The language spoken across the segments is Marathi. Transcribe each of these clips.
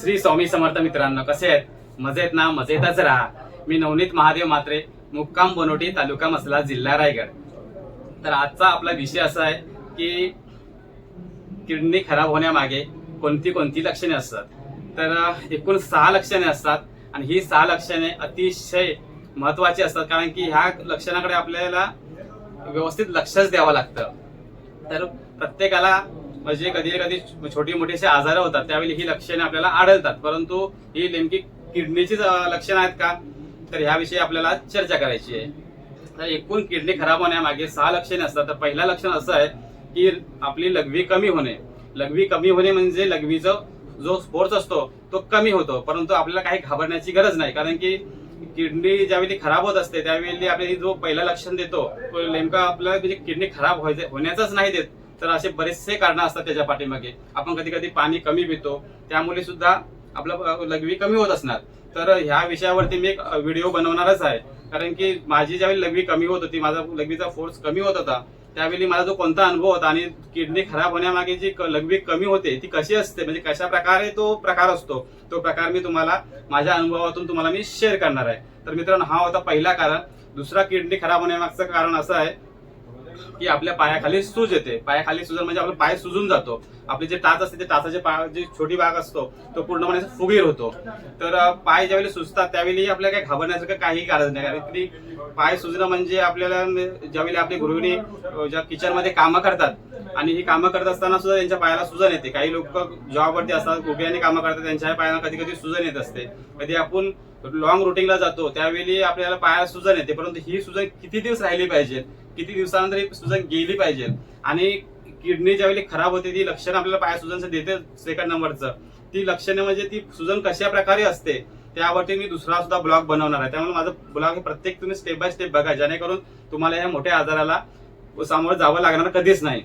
श्री स्वामी समर्थ मित्रांनो कसे आहेत? मजेत ना? मजेतच राहा. मी नवनीत महादेव मात्रे मुक्काम बनोटी तालुका मसला जिल्हा रायगड. तर आजचा आपला विषय असा आहे की किडनी खराब होण्यामागे कोणती कोणती लक्षणे असतात? तर एकूण सहा लक्षणे असतात आणि ही सहा लक्षणे अतिशय महत्वाची असतात कारण की ह्या लक्षणाकडे आपल्याला व्यवस्थित लक्षच द्यावं लागतं. तर प्रत्येकाला म्हणजे कधी कधी छोटी मोठी अशी आजार होतात त्यावेळी ही लक्षणे आपल्याला आढळतात. परंतु ही नेमकी किडनीचीच लक्षणं आहेत का? तर ह्याविषयी आपल्याला चर्चा करायची आहे. तर एकूण किडनी खराब होण्यामागे सहा लक्षणे असतात. तर पहिलं लक्षण असं आहे की आपली लघवी कमी होणे. लघवी कमी होणे म्हणजे लघवीचं जो स्पोर्ट्स असतो तो कमी होतो. परंतु आपल्याला काही घाबरण्याची गरज नाही. कारण की किडनी ज्यावेळी खराब होत असते त्यावेळी आपल्याला जो पहिला लक्षण देतो तो नेमका आपल्याला म्हणजे किडनी खराब व्हायचं- होण्याचंच नाही देत. तर असे बरेचसे कारण असतात त्याच्या पाठीमागे. आपण कधी कधी पाणी कमी पितो त्यामुळे सुद्धा आपलं लघवी कमी होत असणार. तर ह्या विषयावरती मी एक व्हिडिओ बनवणारच आहे. कारण की माझी ज्यावेळी लघवी कमी होत होती माझा लघवीचा फोर्स कमी होत होता त्यावेळी माझा जो कोणता अनुभव होता आणि किडनी खराब होण्यामागे जी लघवी कमी होते ती कशी असते? म्हणजे कशा प्रकारे तो प्रकार असतो? तो प्रकार मी तुम्हाला माझ्या अनुभवातून तुम्हाला मी शेअर करणार आहे. तर मित्रांनो हा होता पहिला कारण. दुसरा किडनी खराब होण्यामागचं कारण असं आहे की आपल्या पायाखाली सूज येते. पायाखाली सुजन म्हणजे आपला पाय सुजून जातो. आपले जे टाच असते ते टाचाचे पाय जे छोटी भाग असतो तो पूर्णपणे फुगीर होतो. तर पाय ज्यावेळी सुजतात त्यावेळी आपल्याला काही घाबरण्याचं काही गरज नाही. कारण की पाय सुजणं म्हणजे आपल्याला ज्यावेळी आपली गृहिणी ज्या किचनमध्ये कामं करतात आणि ही कामं करत असताना सुद्धा त्यांच्या पायाला सुजन येते. काही लोक जॉबवरती असतात उभ्याने कामं करतात त्यांच्या पायाला कधी कधी सुजन येत असते. कधी आपण लॉंग रुटिंगला जातो. त्यावेळी आपल्याला पायाला सुजन येते. परंतु ही सुजन किती दिवस राहिली पाहिजे? किती दिवसानंतर ही सुजन गेली पाहिजे? आणि किडनी ज्यावेळी खराब होते ती लक्षणं आपल्याला पाया सुजनचं देते सेकंड नंबरचं ती लक्षणे म्हणजे ती सुजन कशा प्रकारे असते त्यावरती मी दुसरा सुद्धा ब्लॉग बनवणार आहे. त्यामुळे माझं ब्लॉग हे प्रत्येक तुम्ही स्टेप बाय स्टेप बघा. जेणेकरून तुम्हाला या मोठ्या आजाराला सामोरं जावं लागणार कधीच नाही.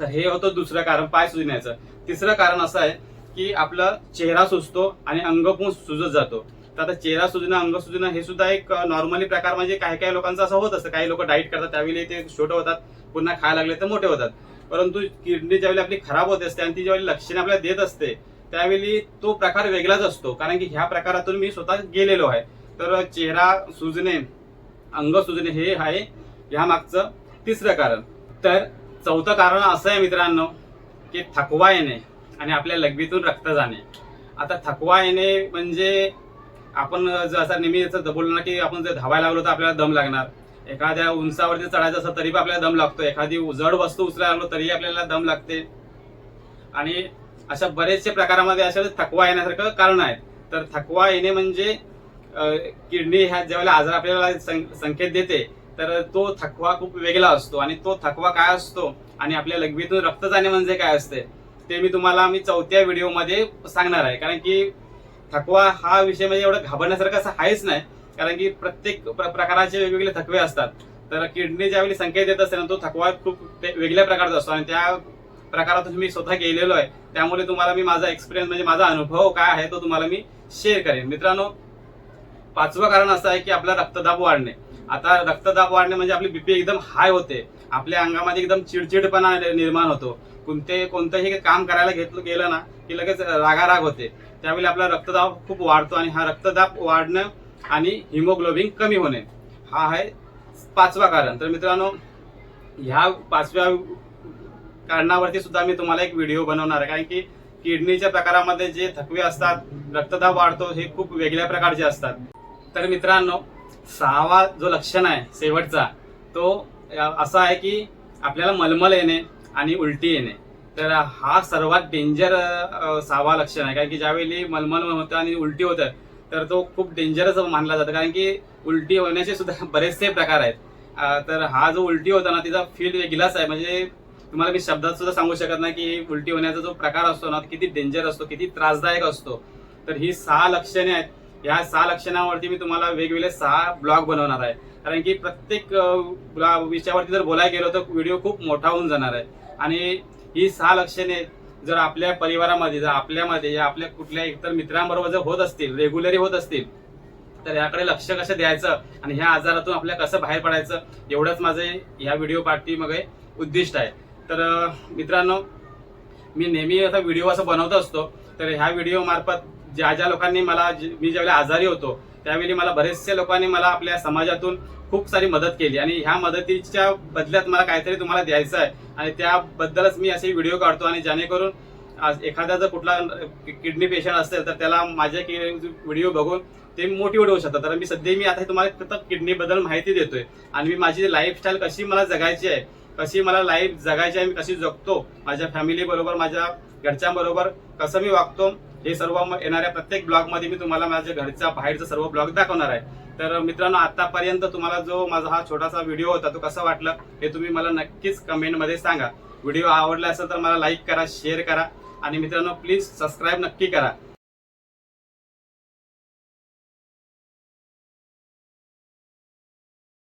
तर हे होतं दुसरं कारण पाय सुजण्याचं. तिसरं कारण असं आहे की आपला चेहरा सुजतो आणि अंग पण सुजत जातो. तर आता चेहरा सुजणं अंग सुजणं हे सुद्धा एक नॉर्मली प्रकार म्हणजे काही काही लोकांचं असं होत असतं. काही लोक डाईट करतात त्यावेळी ते छोटे होतात पुन्हा खायला लागले तर मोठे होतात. परंतु किडनी ज्यावेळी आपली खराब होत असते आणि ती ज्यावेळी लक्षणे आपल्याला देत असते त्यावेळी तो प्रकार वेगळाच असतो. कारण की ह्या प्रकारातून मी स्वतः गेलेलो आहे. तर चेहरा सुजणे अंग सुजणे हे आहे ह्या मागचं तिसरं कारण. तर चौथं कारण असं आहे मित्रांनो की थकवा येणे आणि आपल्या लघवीतून रक्त जाणे. आता थकवा येणे म्हणजे आपण जसा नेहमी असं बोललो ना की आपण जर धावायला लागलो तर आपल्याला दम लागणार. एखाद्या उंचावरती चढायचं असं तरी पण आपल्याला दम लागतो एखादी जड वस्तू उचलायला लागलो तरी आपल्याला दम लागते. आणि अशा बरेचसे प्रकारामध्ये अशा थकवा येण्यासारखं कारण आहे तर थकवा येणे म्हणजे किडनी ह्या ज्यावेळेला आजार आपल्याला सं- संकेत देते तर तो थकवा खूप वेगळा असतो. आणि तो थकवा काय असतो? आणि आपल्या लघवीतून रक्त जाणे म्हणजे काय असते? ते मी तुम्हाला मी चौथ्या व्हिडिओमध्ये सांगणार आहे. कारण की थकवा हा विषय म्हणजे एवढं घाबरण्यासारखं असं आहेच नाही. कारण की प्रत्येक प्र- प्रकाराचे वेगवेगळे थकवे असतात. तर किडनी ज्यावेळी संकेत देत असते ना तो थकवा खूप वेगळ्या प्रकारचा असतो. आणि त्या प्रकारातून मी स्वतः गेलेलो आहे. त्यामुळे तुम्हाला मी माझा एक्सपिरियन्स म्हणजे माझा अनुभव काय आहे तो तुम्हाला मी शेअर करेन. मित्रांनो पाचवं कारण असं आहे की आपला रक्तदाब वाढणे. आता रक्तदाब वाढणे म्हणजे आपली बीपी एकदम हाय होते. आपल्या अंगामध्ये एकदम चिडचिडपणा निर्माण होतो. कोणते कोणतंही काम करायला घेतलं गेलं ना की लगेच रागाराग होते. त्यावेळी आपला रक्तदाब खूप वाढतो आणि हा रक्तदाब वाढणं आणि हिमोग्लोबिन कमी होणे. हा आहे पाचवा कारण. तर मित्रांनो ह्या पाचव्या कारणावरती सुद्धा मी तुम्हाला एक व्हिडिओ बनवणार आहे. कारण की किडनीच्या प्रकारामध्ये जे थकवे असतात रक्तदाब वाढतो हे खूप वेगळ्या प्रकारचे असतात. तर मित्रांनो सहावा जो लक्षण आहे शेवटचा तो असा आहे की आपल्याला मलमल येणे आणि उलटी येणे. तर हा सर्वात डेंजर सहावा लक्षण आहे. कारण की ज्यावेळी मलमल होतं आणि उलटी होतं तर तो खूप डेंजरच मानला जातो. कारण की उलटी होण्याचे सुद्धा बरेचसे प्रकार आहेत. तर हा जो उलटी होता ना तिचा फील वेगळाच आहे. म्हणजे तुम्हाला मी शब्दात सुद्धा सांगू शकत नाही की उलटी होण्याचा जो प्रकार असतो ना किती डेंजर असतो किती त्रासदायक असतो. तर ही सहा लक्षणे आहेत. या सहा लक्षणावरती मी तुम्हाला वेगवेगळे सहा ब्लॉग बनवणार आहे. कारण की प्रत्येक विषयावरती जर बोलायला गेलो तर व्हिडिओ खूप मोठा होऊन जाणार आहे. आणि ही सहा लक्षणे जर आपल्या परिवारामध्ये जर आपल्यामध्ये या आपल्या कुठल्या इतर मित्रांबरोबर जर होत असतील रेग्युलरी होत असतील तर याकडे लक्ष कसं द्यायचं आणि ह्या आजारातून आपल्या कसं बाहेर पडायचं एवढंच माझं ह्या व्हिडिओ पार्टीमध्ये उद्दिष्ट आहे. तर मित्रांनो मी नेहमी असा व्हिडिओ असं बनवत असतो. तर ह्या व्हिडिओमार्फत ज्या ज्या लोकांनी मला जे- मी ज्यावेळी आजारी होतो त्यावेळी मला बरेचसे लोकांनी मला आपल्या समाजातून खूप सारी मदत केली. आणि ह्या मदतीच्या बदल्यात मला काहीतरी तुम्हाला द्यायचं आहे. आणि त्याबद्दलच मी असे व्हिडिओ काढतो आणि जेणेकरून आज एखादा जर कुठला किडनी पेशंट असेल तर त्याला माझे व्हिडिओ बघून ते मोटिवेट होऊ शकतात. तर मी सध्या मी आता तुम्हाला फक्त किडनीबद्दल माहिती देतोय. आणि मी माझी लाईफस्टाईल कशी मला जगायची आहे कशी मला लाईफ जगायची आहे मी कशी जगतो माझ्या फॅमिली बरोबर माझ्या घरच्यांबरोबर कसं मी वागतो हे सर्व येणाऱ्या प्रत्येक ब्लॉगमध्ये मी तुम्हाला माझ्या घरच्या बाहेरचा सर्व ब्लॉग दाखवणार आहे. तर मित्रांनो आतापर्यंत तुम्हाला जो माझा हा छोटासा व्हिडिओ होता तो कसा वाटला हे तुम्ही मला नक्कीच कमेंटमध्ये सांगा. व्हिडिओ आवडला असेल तर मला लाईक करा शेअर करा. आणि मित्रांनो प्लीज सबस्क्राईब नक्की करा.